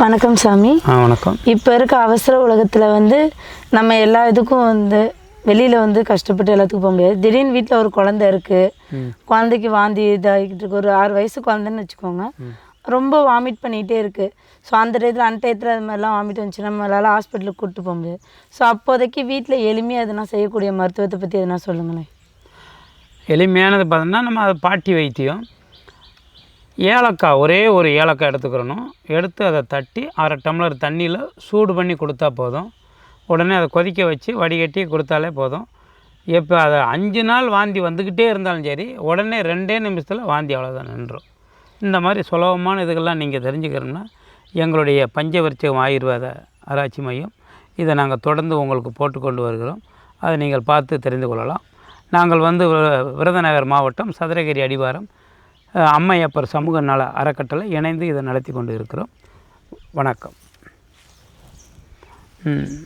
வணக்கம் சாமி. ஆ வணக்கம். இப்போ இருக்க அவசர உலகத்தில் வந்து நம்ம எல்லா இதுக்கும் வந்து வெளியில் வந்து கஷ்டப்பட்டு எல்லாத்துக்கும் போக முடியாது. திடீர்னு வீட்டில் ஒரு குழந்தை இருக்குது குழந்தைக்கு வாந்தி இதாகிட்டு இருக்கு. ஒரு ஆறு வயசு குழந்தைன்னு வச்சுக்கோங்க. ரொம்ப வாமிட் பண்ணிகிட்டே இருக்குது ஸோ அந்த டயத்தில் அந்த டயத்தில் அது மாதிரிலாம் வாமிட் வந்துச்சு. நம்மளால் ஹாஸ்பிட்டலுக்கு கூப்பிட்டு போக முடியாது. ஸோ அப்போதைக்கு வீட்டில் எளிமையாக எதுனா செய்யக்கூடிய மருத்துவத்தை பற்றி எதுனா சொல்லுங்களேன். எளிமையானது பார்த்தோம்னா நம்ம அது பாட்டி வைத்தியம். ஏலக்காய் ஒரே ஒரு ஏலக்காய் எடுத்துக்கிறணும். எடுத்து அதை தட்டி அரை டம்ளர் தண்ணியில் சூடு பண்ணி கொடுத்தா போதும். உடனே அதை கொதிக்க வச்சு வடிகட்டி கொடுத்தாலே போதும். இப்போ அதை அஞ்சு நாள் வாந்தி வந்துக்கிட்டே இருந்தாலும் சரி உடனே ரெண்டே நிமிஷத்தில் வாந்தி அவ்வளோதான் நின்றும். இந்த மாதிரி சுலபமான இதுகள்லாம் நீங்கள் தெரிஞ்சுக்கிறோம்னா எங்களுடைய பஞ்சவரிச்சகம் ஆயுர்வேத ஆராய்ச்சி மையம். இதை நாங்கள் தொடர்ந்து உங்களுக்கு போட்டு கொண்டு வருகிறோம். அதை நீங்கள் பார்த்து தெரிந்து கொள்ளலாம். நாங்கள் வந்து விருதநகர் விருதுநகர் மாவட்டம் சதுரகிரி அடிவாரம். அம்மையப்பர் சமூக நல அறக்கட்டளை இணைந்து இதை நடத்தி கொண்டு இருக்கிறோம். வணக்கம். ம்.